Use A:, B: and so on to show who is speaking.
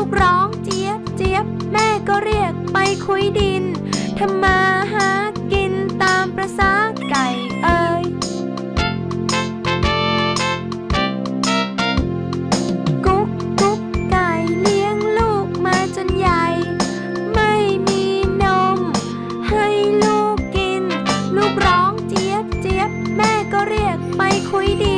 A: ลูกร้องเจี๊ยบเจี๊ยบแม่ก็เรียกไปคุยดินทำมาหากินตามประสาไก่เอ่ยกุ๊กกุ๊กไก่เลี้ยงลูกมาจนใหญ่ ไม่มีนม ให้ลูกกิน ลูกร้องเจี๊ยบเจี๊ยบแม่ก็เรียกไปคุยดิน